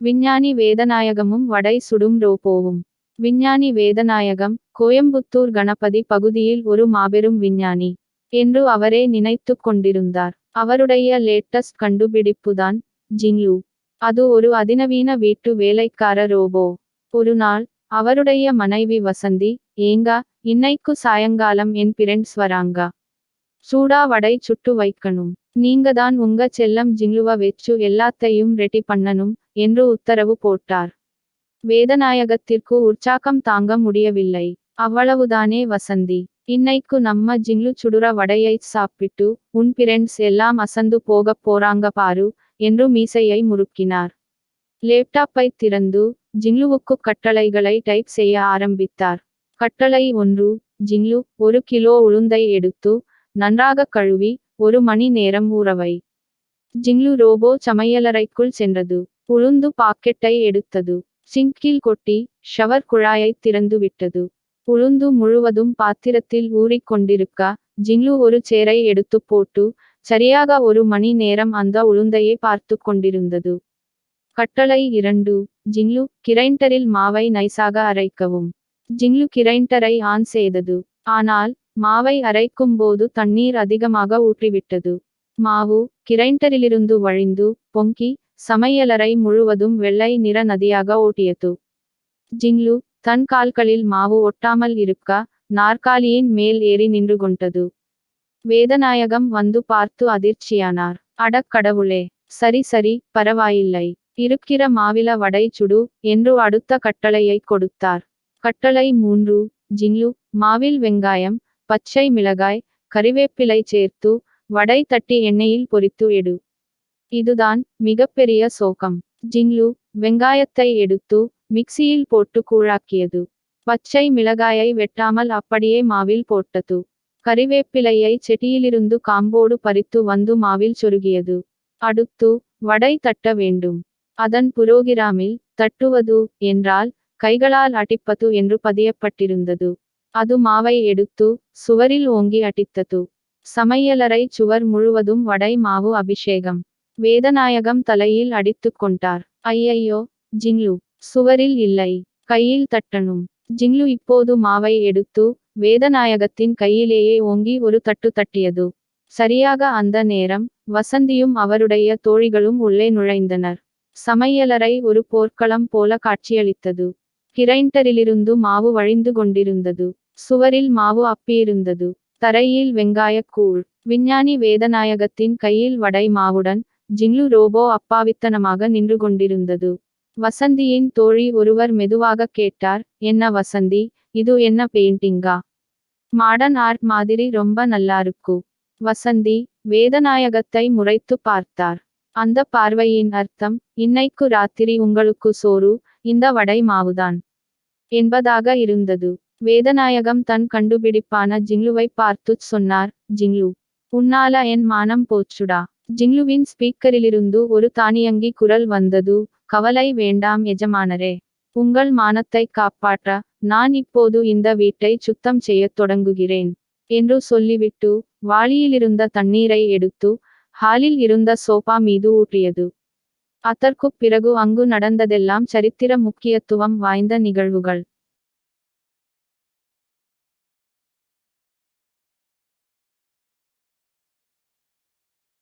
விஞ்ஞானி வேதநாயகமும் வடை சுடும் ரோபோவும். விஞ்ஞானி வேதநாயகம் கோயம்புத்தூர் கணபதி பகுதியில் ஒரு மாபெரும் விஞ்ஞானி என்று அவரே நினைத்துக் கொண்டிருந்தார். அவருடைய லேட்டஸ்ட் கண்டுபிடிப்புதான் ஜின்லு. அது ஒரு அதிநவீன வீட்டு வேலைக்கார ரோபோ. ஒரு நாள் அவருடைய மனைவி வசந்தி ஏங்கா இன்னைக்கு சாயங்காலம் என் பிரெண்ட்ஸ் வராங்க. சூடா வடை சுட்டு வைக்கணும். நீங்க தான் உங்க செல்லம் ஜிங்லுவ வச்சு எல்லாத்தையும் ரெடி பண்ணணும். என்று உத்தரவு போட்டார். வேதநாயகத்திற்கு உற்சாகம் தாங்க முடியவில்லை. அவ்வளவுதானே வசந்தி. இன்னைக்கு நம்ம ஜிங்லு சுடுற வடையை சாப்பிட்டு உன் பிரெண்ட்ஸ் எல்லாம் அசந்து போகப் போறாங்க பாரு என்று மீசையை முறுக்கினார். லேப்டாப்பை திறந்து ஜிங்லுவுக்கு கட்டளைகளை டைப் செய்ய ஆரம்பித்தார். கட்டளை ஒன்று ஜிங்லு ஒரு கிலோ உளுந்தை எடுத்து நன்றாக கழுவி ஒரு மணி நேரம் ஊறவை ஜிங்லு ரோபோ சமையலறைக்குள் சென்றது. உளுந்து பாக்கெட்டை எடுத்தது. சிங்கில் கொட்டி ஷவர் குழாயை திறந்து விட்டது. உளுந்து முழுவதும் பாத்திரத்தில் ஊறிக் கொண்டிருக்க ஜிங்லு ஒரு சேரை எடுத்து போட்டு சரியாக ஒரு மணி நேரம் அந்த உளுந்தையை பார்த்து கொண்டிருந்தது. கட்டளை இரண்டு. ஜிங்லு கிரைண்டரில் மாவை நைசாக அரைக்கவும். ஜிங்லு கிரைண்டரை ஆன் செய்தது. ஆனால் மாவை அரைக்கும் போது தண்ணீர் அதிகமாக ஊற்றிவிட்டது. மாவு கிரைண்டரிலிருந்து வழிந்து பொங்கி சமையலறை முழுவதும் வெள்ளை நிற நதியாக ஓட்டியது. ஜிங்லு தன் கால்களில் மாவு ஒட்டாமல் இருக்க நாற்காலியின் மேல் ஏறி நின்று கொண்டது. வேதநாயகம் வந்து பார்த்து அதிர்ச்சியானார். அடக்கடவுளே சரி சரி பரவாயில்லை. இருக்கிற மாவில வடை சுடு என்று அடுத்த கட்டளையை கொடுத்தார். கட்டளை மூன்று ஜிங்லு மாவில் வெங்காயம் பச்சை மிளகாய் கறிவேப்பிலை சேர்த்து வடை தட்டி எண்ணெயில் பொரித்து எடு. இதுதான் மிகப்பெரிய சோகம். ஜிங்லு வெங்காயத்தை எடுத்து மிக்சியில் போட்டு கூழாக்கியது. பச்சை மிளகாயை வெட்டாமல் அப்படியே மாவில் போட்டது. கறிவேப்பிலையை செட்டியிலிருந்து காம்போடு பறித்து வந்து மாவில் சொருகியது. அடுத்து வடை தட்ட வேண்டும். அதன் புரோகிராமில் தட்டுவது என்றால் கைகளால் அடிப்பது என்று பதியப்பட்டிருந்தது. அது மாவை எடுத்து சுவரில் ஓங்கி அடித்தது. சமையலறை சுவர் முழுவதும் வடை மாவு அபிஷேகம். வேதநாயகம் தலையில் அடித்துக் கொண்டார். ஐயையோ ஜிங்லு சுவரில் இல்லை. கையில் தட்டணும். ஜிங்லு இப்போது மாவை எடுத்து வேதநாயகத்தின் கையிலேயே ஓங்கி ஒரு தட்டு தட்டியது. சரியாக அந்த நேரம் வசந்தியும் அவருடைய தோழிகளும் உள்ளே நுழைந்தனர். சமையலறை ஒரு போர்க்களம் போல காட்சியளித்தது. கிரைண்டரிலிருந்து மாவு வழிந்து கொண்டிருந்தது. சுவரில் மாவு அப்பியிருந்தது. தரையில் வெங்காயக் கூழ் விஞ்ஞானி வேதநாயகத்தின் கையில் வடை மாவுடன் ஜிங்லு ரோபோ அப்பாவித்தனமாக நின்று கொண்டிருந்தது வசந்தியின் தோழி ஒருவர் மெதுவாக கேட்டார் என்ன வசந்தி இது என்ன பெயிண்டிங்கா? மாடர்ன் ஆர்ட் மாதிரி ரொம்ப நல்லா இருக்கு வசந்தி வேதநாயகத்தை முறைத்து பார்த்தார். அந்த பார்வையின் அர்த்தம் இன்னைக்கு ராத்திரி உங்களுக்கு சோறு இந்த வடை மாவுதான் என்பதாக இருந்தது. வேதநாயகம் தன் கண்டுபிடிப்பான ஜிங்லுவை பார்த்துச் சொன்னார் ஜிங்லு உன்னால என் மானம் போச்சுடா. ஜிங்லுவின் ஸ்பீக்கரிலிருந்து ஒரு தானியங்கி குரல் வந்தது கவலை வேண்டாம் எஜமானரே உங்கள் மானத்தை காப்பாற்ற நான் இப்போது இந்த வீட்டை சுத்தம் செய்யத் தொடங்குகிறேன் என்று சொல்லிவிட்டு வாளியிலிருந்த தண்ணீரை எடுத்து ஹாலில் இருந்த சோபா மீது ஊற்றியது. அதற்குப் பிறகு அங்கு நடந்ததெல்லாம் சரித்திர முக்கியத்துவம் வாய்ந்த நிகழ்வுகள்.